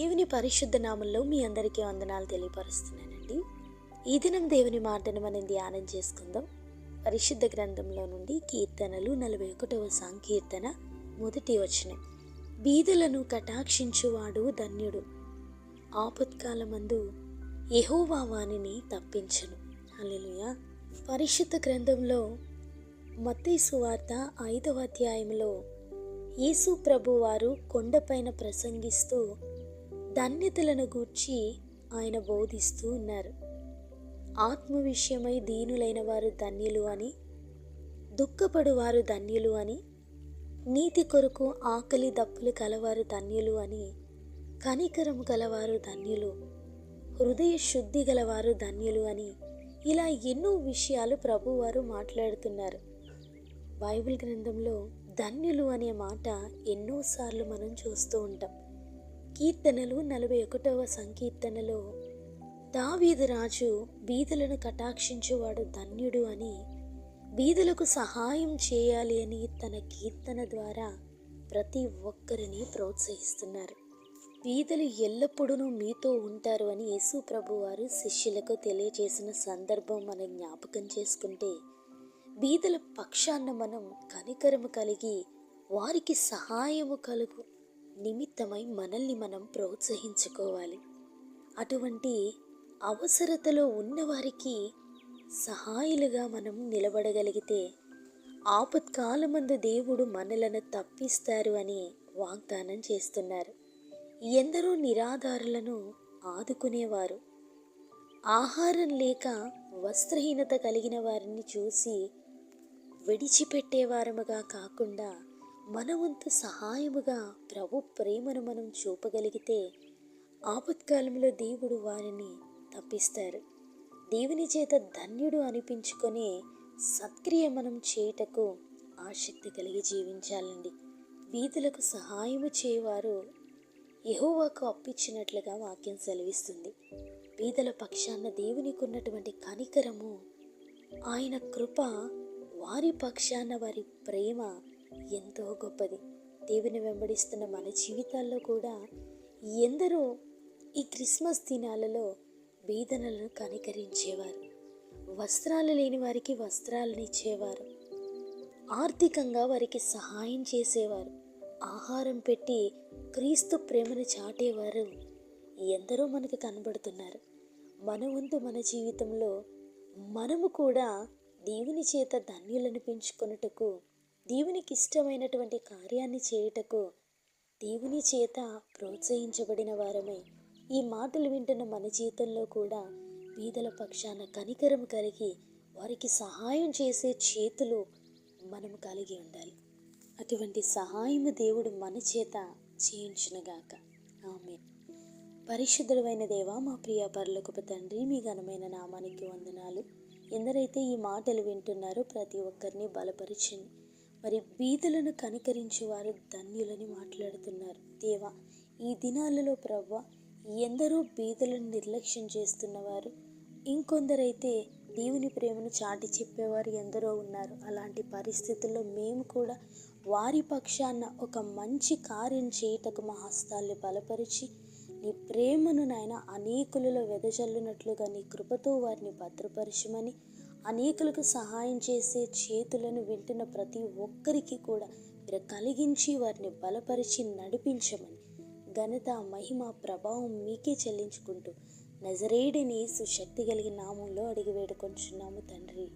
దేవుని పరిశుద్ధ నామంలో మీ అందరికీ వందనాలు తెలియపరుస్తున్నానండి. ఈ దినం దేవుని మాటను మనం ధ్యానం చేసుకుందాం. పరిశుద్ధ గ్రంథంలో నుండి కీర్తనలు నలభై ఒకటవ సంకీర్తన మొదటి వచనం. బీదలను కటాక్షించువాడు ధన్యుడు. ఆపత్కాలమందు ఎహోవా వాణిని తప్పించను. హల్లెలూయా. పరిశుద్ధ గ్రంథంలో మత్తయి సువార్త ఐదవ అధ్యాయంలో యేసు ప్రభు వారు కొండపైన ప్రసంగిస్తూ ధన్యతలను గూర్చి ఆయన బోధిస్తూ ఉన్నారు. ఆత్మ విషయమై దీనులైన వారు ధన్యులు అని దుఃఖపడువారు ధన్యులు అని నీతి కొరకు ఆకలి దప్పులు కలవారు ధన్యులు అని కనికరము గలవారు ధన్యులు హృదయ శుద్ధి గలవారు ధన్యులు అని ఇలా ఎన్నో విషయాలు ప్రభువారు మాట్లాడుతున్నారు. బైబిల్ గ్రంథంలో ధన్యులు అనే మాట ఎన్నోసార్లు మనం చూస్తూ ఉంటాం. కీర్తనలు నలభై ఒకటవ సంకీర్తనలో దావీదు రాజు బీదలను కటాక్షించువాడు ధన్యుడు అని బీదలకు సహాయం చేయాలి అని తన కీర్తన ద్వారా ప్రతి ఒక్కరిని ప్రోత్సహిస్తున్నారు. బీదలు ఎల్లప్పుడూ మీతో ఉంటారు అని యేసు ప్రభు వారు శిష్యులకు తెలియజేసిన సందర్భం మనం జ్ఞాపకం చేసుకుంటే బీదల పక్షాన మనం కనికరము కలిగి వారికి సహాయము కలుగు నిమిత్తమై మనల్ని మనం ప్రోత్సహించుకోవాలి. అటువంటి అవసరతలో ఉన్నవారికి సహాయులుగా మనం నిలబడగలిగితే ఆపత్కాలమందు దేవుడు మనలను తప్పిస్తారు అని వాగ్దానం చేస్తున్నారు. ఎందరో నిరాధారులను ఆదుకునేవారు. ఆహారం లేక వస్త్రహీనత కలిగిన వారిని చూసి విడిచిపెట్టేవారముగా కాకుండా మన వంతు సహాయముగా ప్రభు ప్రేమను మనం చూపగలిగితే ఆపత్కాలంలో దేవుడు వారిని తప్పిస్తారు. దేవుని చేత ధన్యుడు అనిపించుకొని సత్క్రియ మనం చేయుటకు ఆసక్తి కలిగి జీవించాలండి. వీధులకు సహాయము చేయవారు యహోవాకు అప్పించినట్లుగా వాక్యం సెలవిస్తుంది. వీధుల పక్షాన దేవునికి ఉన్నటువంటి కనికరము ఆయన కృప వారి పక్షాన వారి ప్రేమ ఎంతో గొప్పది. దేవుని వెంబడిస్తున్న మన జీవితాల్లో కూడా ఎందరో ఈ క్రిస్మస్ దినాలలో వేదనలను కనికరించేవారు. వస్త్రాలు లేని వారికి వస్త్రాలను ఇచ్చేవారు. ఆర్థికంగా వారికి సహాయం చేసేవారు. ఆహారం పెట్టి క్రీస్తు ప్రేమను చాటేవారు ఎందరో మనకు కనబడుతున్నారు. మన వంతు మన జీవితంలో మనము కూడా దేవుని చేత ధన్యులను పెంచుకొనుటకు దేవునికి ఇష్టమైనటువంటి కార్యాన్ని చేయుటకు దేవుని చేత ప్రోత్సహించబడిన వారమే ఈ మాటలు వింటున్న మన జీవితంలో కూడా బీదల పక్షాన కనికరం కలిగి వారికి సహాయం చేసే చేతులు మనం కలిగి ఉండాలి. అటువంటి సహాయము దేవుడు మన చేత చేయించునుగాక. ఆమె పరిశుద్ధుడమైన దేవా మా ప్రియ పరలోకపు తండ్రి మీ ఘనమైన నామానికి వందనాలు. ఎందరైతే ఈ మాటలు వింటున్నారో ప్రతి ఒక్కరిని బలపరిచింది మరి బీదలను కనికరించి వారు ధన్యులని మాట్లాడుతున్నారు. దేవా ఈ దినాలలో ప్రవ్వ ఎందరో బీదలను నిర్లక్ష్యం చేస్తున్నవారు ఇంకొందరైతే దేవుని ప్రేమను చాటి చెప్పేవారు ఎందరో ఉన్నారు. అలాంటి పరిస్థితుల్లో మేము కూడా వారి పక్షాన ఒక మంచి కార్యం చేయుటకు మా హస్తాల్ని బలపరిచి నీ ప్రేమను నాయన అనేకులలో వెదజల్లునట్లుగా నీ కృపతో వారిని భద్రపరచమని అనేకులకు సహాయం చేసే చేతులను వింటున్న ప్రతి ఒక్కరికి కూడా మీరు కలిగించి వారిని బలపరిచి నడిపించమని ఘనత మహిమ ప్రభావం మీకే చెల్లించుకుంటూ నజరేడిని సుశక్తి కలిగిన నామంలో అడిగి వేడుకొంచున్నాము తండ్రి.